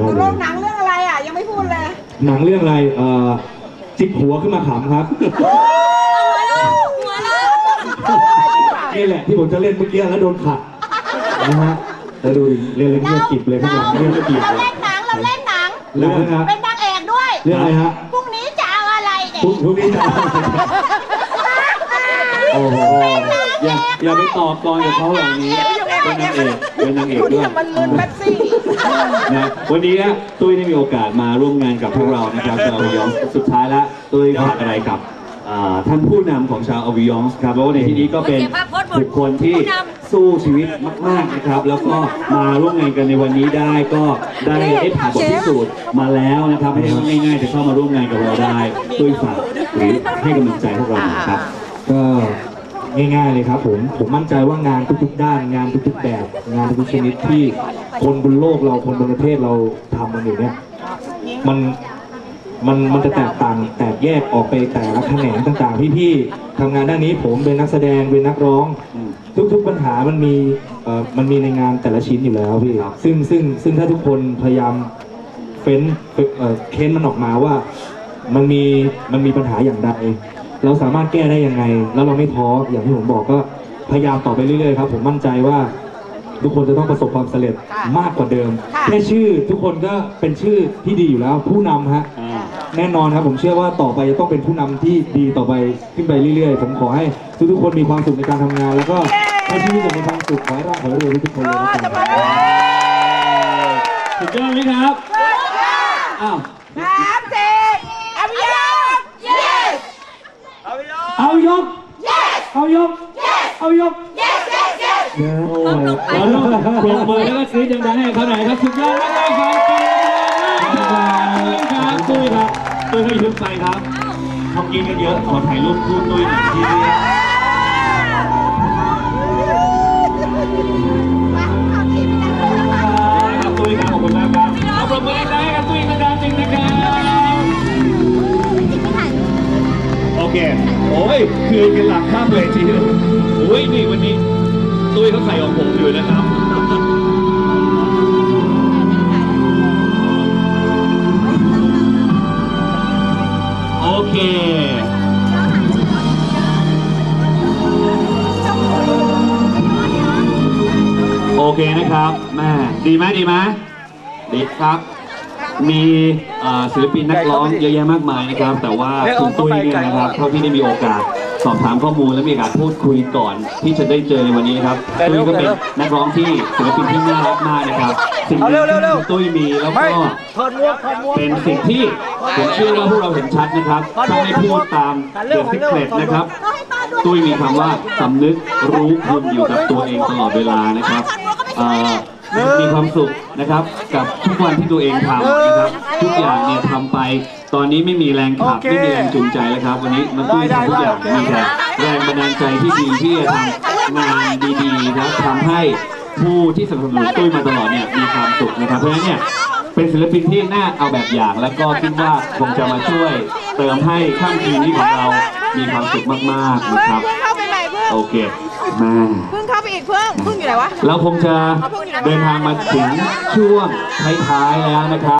ตกลงหนังเรื่องอะไรอะ ยังไม่พูดเลยหนังเรื่องอะไรเอ่อจิกหัวขึ้นมาขำครับนี่แหละที่ผมจะเล่นเมื่อกี้แล้วโดนขัดนะฮะแล้วดูดิเล่นเล่นเงียบกริบเลยข้างหลังเงียบกริบเราเลยเล่นหนังเราเล่นหนัง เรื่องนะเป็นนางเอกด้วย เรื่องอะไรฮะพรุ่งนี้จะเอาอะไรเด็กพรุ่งพรุ่งนี้จะโอ้โหอย่าอย่าไปต่อกรกับเขาเหล่านี้ เป็นนางเอกเป็นนางเอกดูด้ที่วยมันมึนแป๊บซี่ นะวันนี้นะตุ้ยได้มีโอกาสมาร่วมงานกับพวกเรานะครับชาวอวิยองสุดท้ายแล้วตุ้ยฝากอะไรกับอ่าท่านผู้นำของชาวอวิยองครับเพราะว่าในที่นี้ก็เป็นบุคคลที่สู้ชีวิตมาก ๆนะครับ แล้วก็มาร่วมงานกันในวันนี้ได้ก็ได้ได้ผ่านบทพิสูจน์มาแล้วนะครับไม่ใช่ว่าง่ายๆจะเข้ามาร่วมงานกับเราได้ตุ้ยฝากหรือให้กำลังใจพวกเราหน่อยครับ ก็ ง่ายๆเลยครับผม ผมมั่นใจว่างานทุกๆด้าน งานทุกๆแบบ งานทุกๆชนิดที่คนบนโลกเราคนบนประเทศเราทำมันอยู่เนี่ยมันมันมันจะแตกต่างแตกแยกออกไปแต่ละแขนงต่างๆพี่ๆทำงานด้านนี้ผมเป็นนักแสดงเป็นนักร้อง ทุกๆปัญหามันมีเอ่อมันมีในงานแต่ละชิ้นอยู่แล้วพี่ครับซึ่งซึ่งซึ่งถ้าทุกคนพยายามเฟ้นเอ่อเค้นมันออกมาว่า มันมีมันมีปัญหาอย่างใด เราสามารถแก้ได้ยังไง แล้วเราไม่ท้ออย่างที่ผมบอกก็พยายามต่อไปเรื่อยๆครับ ผมมั่นใจว่าทุกคนจะต้องประสบความสำเร็จค่ะมากกว่าเดิม ค่ะ แค่ชื่อทุกคนก็เป็นชื่อที่ดีอยู่แล้ว ผู้นำฮะอ่าแน่นอนครับผมเชื่อว่าต่อไปจะต้องเป็นผู้นำที่ดีต่อไปขึ้นไปเรื่อยๆ ผมขอให้ทุกๆคนมีความสุขในการทำงาน แล้วก็ให้ชีวิตมีความสุขขอให้ร่ำขอให้รวยทุกๆคนเลยนะจะคมารับ สุดยอดไหมครับ อ้าว ครับเจ๊อภิยา yes เอายก เอายก เอายก yes yes yes โอ้ยเราต้องปรบมือแล้วก็กรี๊ดดังๆให้เขาหน่อยครับสุดยอดมากๆครับครับตุ้ยครับตุ้ยให้ยุบไปครับทำกินกันเยอะขอถ่ายรูปคู่ตุ้ยหน่อยที ยคือเป็นหลักข้ามเลยทีเดียวโอ้ยนี่วันนี้ตุ้ยเขาใส่ของผมอยู่นะครับโอเคโอเคนะครับแม่ดีไหมดีไหมดีครับ มีเอ่อศิลปินนักร้องเยอะแยะมากมายนะครับ แต่ว่าคุณตุ้ยเนี่ยนะครับเท่าที่ได้มีโอกาสสอบถามข้อมูลและมีโอกาสพูดคุยก่อน ที่จะได้เจอในวันนี้นะครับตุ้ยก็เป็นนักร้องที่ศิลปินที่น่ารักมากนะครับ สิ่งหนึ่งที่คุณตุ้ยมีแล้วก็ถอดหมวกถอดหมวกเป็นสิ่งที่ผมเชื่อว่าพวกเราเห็นชัดนะครับถ้าไม่พูดตามเดอะซิกเรตนะครับตุ้ยมีคำว่าสำนึกรู้คุณอยู่กับตัวเองตลอดเวลานะครับเอ่อ มีความสุขนะครับ กับทุกวันที่ตัวเองทำนะครับ ทุกอย่างเนี่ยทำไป ตอนนี้ไม่มีแรงขับโอเคไม่มีแรงจูงใจแล้วครับ วันนี้มันตุ้ยทำทุกอย่างได้ได้มีแต่แรงบันดาลใจที่ดีที่จะทำงานดีๆนะครับทำให้ผู้ที่สนับสนุนตุ้ยมาตลอดเนี่ยมีความสุขนะครับเพราะฉะนั้นเนี่ยเป็นศิลปินที่น่าเอาแบบอย่าง แล้วก็คิดว่าคงจะมาช่วยเติมให้ค่ำคืนนี้ของเรามีความสุขมากๆเพิ่นะงครับเพิ่งเข้าไปใหม่เพิ่งโอเคมาเพิ่งเข้าไป อีกเพิ่งเพิ่งอยู่ไหนวะ เราคงจะเดินทางมาถึงช่วงท้ายๆแล้วนะครับ